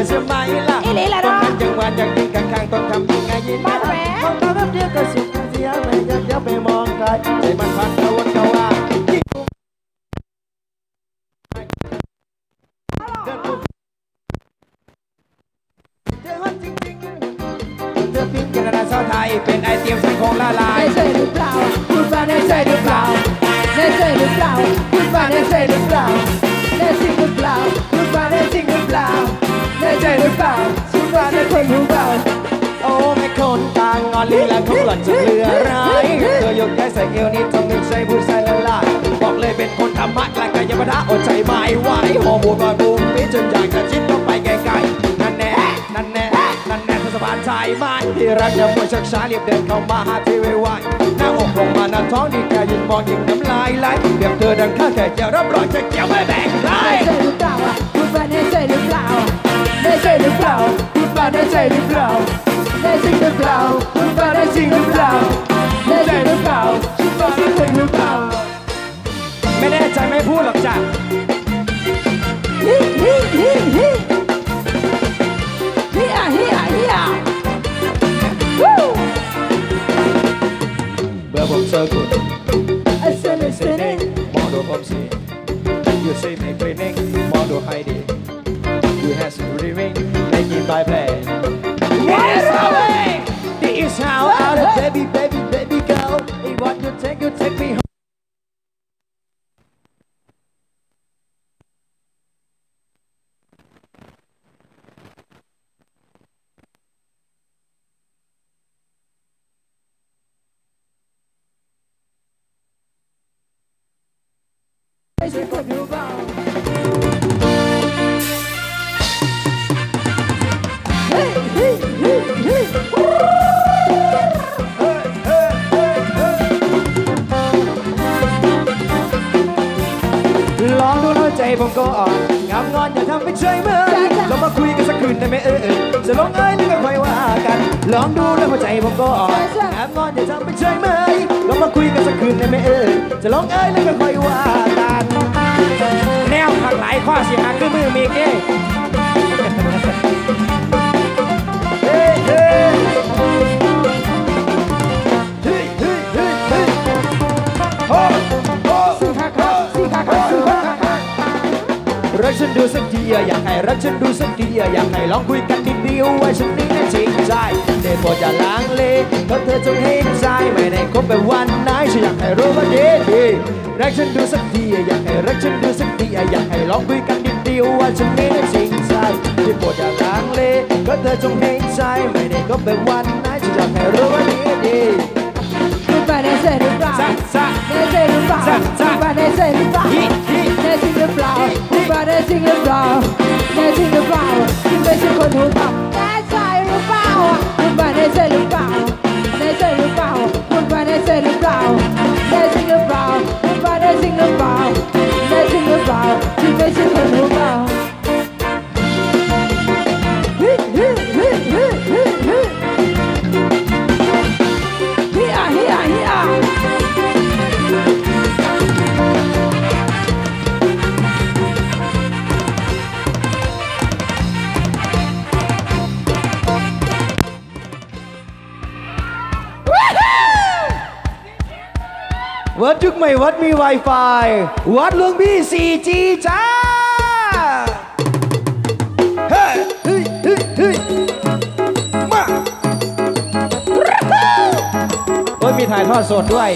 อเสียวใช่ไหมล่ะอีหลีล่ะต้เนาะองจังหวะจากที่ข้างๆต้องทำยังไงยินบ้านแหวมองตาแป๊บเดียวก็สุขเสียไม่อยากจะไปมองใครใจมันพันเอา อนลีลาของหล่อนจะเหลือร้ายเธอยกแค่ใส่เอวนี้ทำไม่ใช่ผู้ชายละลายบอกเลยเป็นคนธรรมะกลายกายปะทะอดใจไม่ไหวหอมบูดบอลบูมปีจนอยากจะชิดเข้าไปไกลๆนั่นแน่นั่นแน่นั่นแน่เทศบาลชายไม้ที่รักจะมวยชักช้ารีบเดินเข้ามาหาที่ไวๆหน้าอกลงมาหน้าท้องดีแกยิงมองยิงน้ำลายไหลเปรียบเธอดังข้าแค่จะรับรองจะเกี่ยวไม่แบ่งใครได้ใช่หรือเปล่าอะคุณแฟ้าได้ใช่หรือเปล่าได้ใช่หรือเปล่าคุณแฟ้าได้ใช่หรือเปล่าได้จริงหรือเปล่าคุณฟ้าได้จริงหรือเปล่าได้จริงหรือเปล่า Let's sing the flower. Let's sing the flower. Let's sing the I You see me grinning You have some Baby, baby, baby girl, hey, what you take, you take me home. Crazy for you. ใจผมก็อ่อนงามงอนอย่าทำเป็นเฉยเมื่อยเรามาคุยกันสักคืนได้ไหมเออเออจะลงเอ้ยนี่ก็ค่อยว่ากัน ลองดูแล้วหัวใจผมก็อ่อนงามงอนอย่าทำเป็นเฉยเมื่อยเรามาคุยกันสักคืนได้ไหมเออจะลงเอ้ยนี่ก็ค่อยว่ากัน แนวผักหลายข้อเสียหาคือมือมีเก้ ฉันดูสักทีอยากให้รักฉันดูสักทีอยากให้ลองคุยกันนิดเดียวว่าฉันนี่นั้นจริงใจได้โปรดอย่าล้างเลเพราะเธอจงเห็นใจไม่ได้คบไปวันไหนฉันอยากให้รู้ว่าดีดีรักฉันดูสักทีอยากให้รักฉันดูสักทีอยากให้ลองคุยกันนิดเดียวว่าฉันนี่นั้นจริงใจได้โปรดอย่าล้างเลเพราะเธอจงเห็นใจไม่ได้คบไปวันไหนฉันอยากให้รู้ว่าดีดีคุณฟ้าได้ใช่หรือเปล่าซะซะได้ใช่หรือเปล่าซะคุซะณฟ้าได้ใช่หรือเปล่าฮิฮิได้จริงหรือเปล่าคุณฟ้าได้จริงหรือเปล่าได้จริงหรือเปล่าคุ Let's sing วัดยุคใหม่วัดมี Wi-Fi วัดหลวงพี่ 4G จ้าเฮ้ยเฮ้ยเฮ้ยเฮ้ยมาโอ้ยมีถ่ายทอดสดด้วย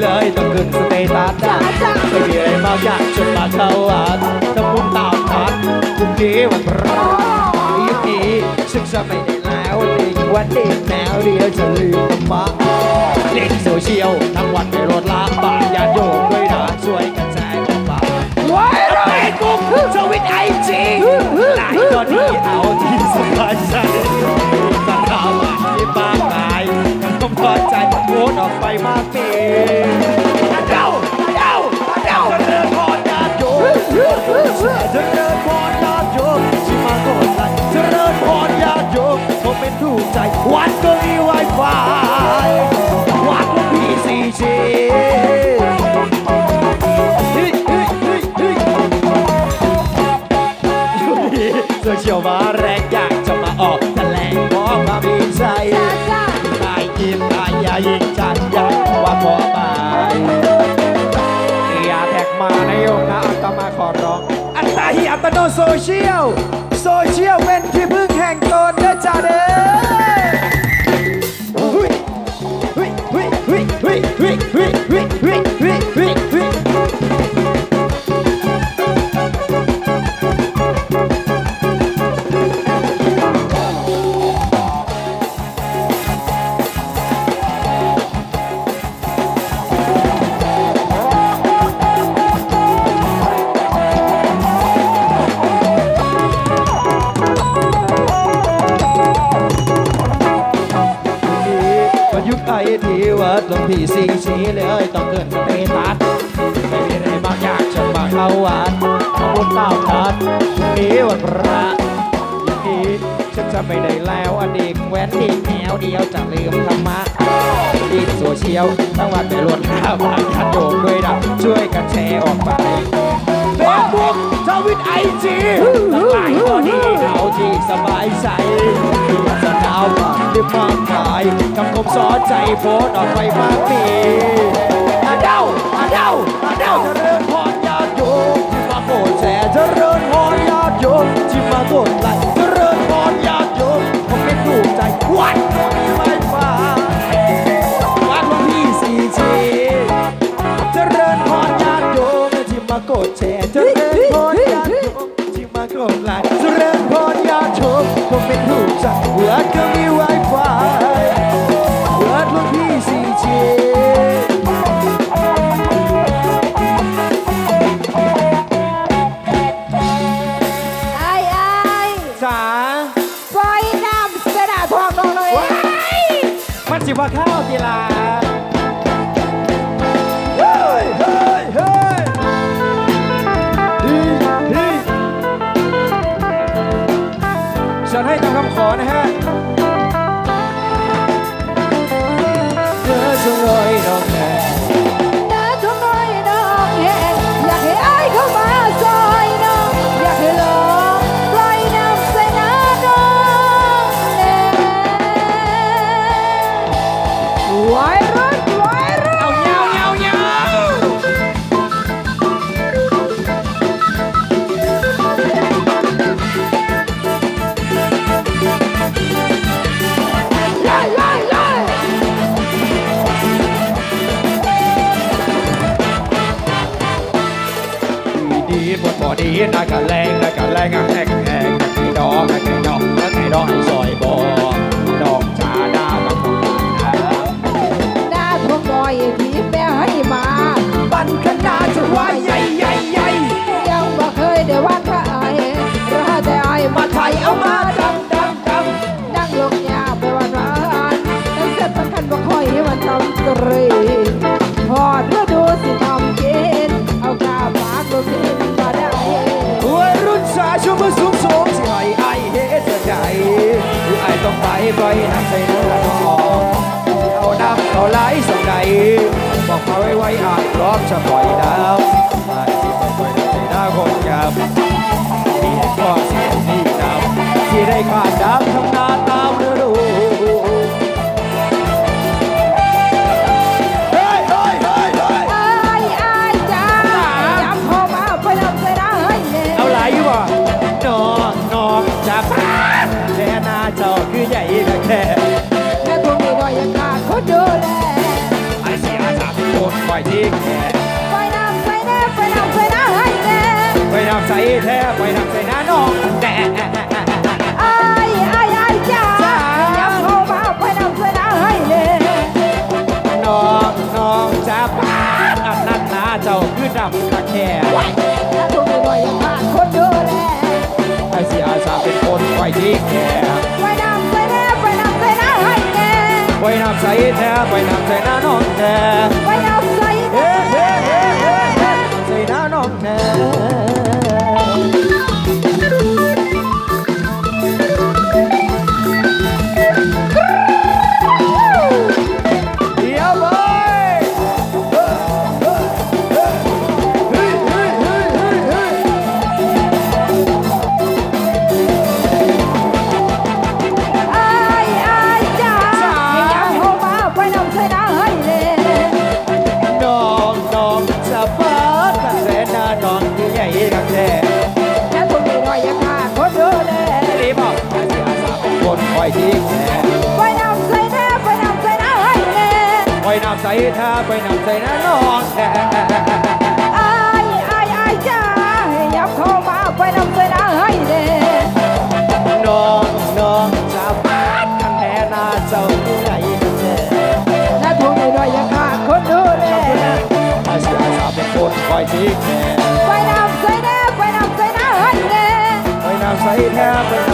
เลยต้องขึ้นสเตตัสได้ไม่มีอะไรมากอยากจนมาเข้าวัดถ้ามุนตามทัดทุกทีวันพระยุคนี้ซึ่งจะไม่ได้แล้วเด็กวันเด็กแนวเดียวจะลืมธรรมะเล่นโซเชียลทั้งวันไม่ลดละบาทญาติโยมด้วยนะช่วยกันแชร์กันไปว้ายเราเห็นกูสวิตไอจีหลายคนที่เอาที่สบายใจสักคำที่บ้านไหนยั มพอใจโอนออกไปมากปีเจ้าเจ้าเจ้าเดินพอดาโยเดินพอดาโยชิมาโกนไหลเดินพอดาโยผมเป็นถูกใจวันก็ โนโซเชียล โซเชียลเป็นที่พึ่งแห่งตนเด้อจ้าเด้อ หลวงพี่สีชีเลยต้องเกินสเตตัดไม่มีอะไรมากอยากจะมาเข้าวัดทำบุญตามนัดนี้วันพระอย่างนี้ฉันจะไม่ได้แล้วอดีตแว้นดีแนวเดียวจะลืมธรรมะดีโซเชียลทั้งวันไปล้วนหน้าบานคัดโยมด้วยนะช่วยกันแชร์ออกไป จีทั้งหลายก็ดีเอาที่สบายใจที่จะสนาวฝันได้มากมายคำคมสอนใจโพสออกไปมากมีอาเดาอาเดาอาเดาเจริญพรญาติโยมที่มาโกรแชร์เจริญพรญาติโยมที่มาโกรธไลค์เจริญพรญาติโยมผมไม่ถูกใจวัดก็มีไม้ฟ้าวัดหลวงพี่สี่ชีเจริญพรญาติโยมที่มาโกรแชร์เจริญพร ถูกใจวัดก็มีไวไฟวัดหลวงพี่สีชีไอ้ไอ้จ๋าไฟน้ำเสนาทองลงเลยมันสิว่าข้าวกีฬา กกะแรงนักกะแรงอะแหกแหกนักไก่ดอกนักไก่ดอกนักไก่ดอกให้ซอยบ่อดอกชาดาบังคับหน้าทุ่งน้อยที่แม่ให้มาบันขนาจะว่าใหญ่ใหญ่ใหญ่ยังบ่เคยได้ว่าใครราแต่ไอ้มามาไทยเอามาดังดังดังนั่งลงยาไปวันร้านนั่งเสร็จสำคัญบ่ค่อยให้มันทำตรี ปปล่อยน้ำใส่น้ำละนองเอาน้ำเอาไหลส่งใดบอกมาไว้ไว้อาจพร้อมจะปล่อยน้ำไอสิไปปล่อยน้ำใส่น้าคนยามมีแต่ก็เสียนี่ดำที่ได้ขาด ดำคักแไม่ย่น้สีส่แหำใส่แนไหวดำใส่น้าใหนไหวดำใส่แท้ไหวำใส่น้าน้องแท้ไหวำใส่แท้ใส่น้าน้องแท้ คคอยทิ้งแน่ไปนำใส่หน่าไปนำใส่น้าให้แน่คอยนำใส่ท่าไปนำใส่น้าน้องแน่อายอายอายจ้าใยับเข้ามาไปนำใส่น้าให้แน่น้องน้องจะมาทำแน่น้าเจ้ง่ไหนแน่หน้าทวงหน่อยอย่ขาดคนดูแน่อาเสียสาเป็นคนคอยทิ้งแน่ไปนำใส่หน้าไปนำใส่น้าให้แน่ไปนำใส่หน้ไป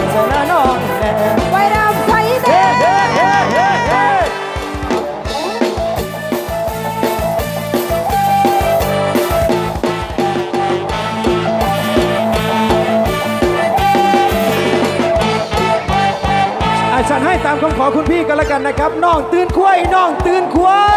นะครับน้องตื่นคุ้ยน้องตื่นคุ้ย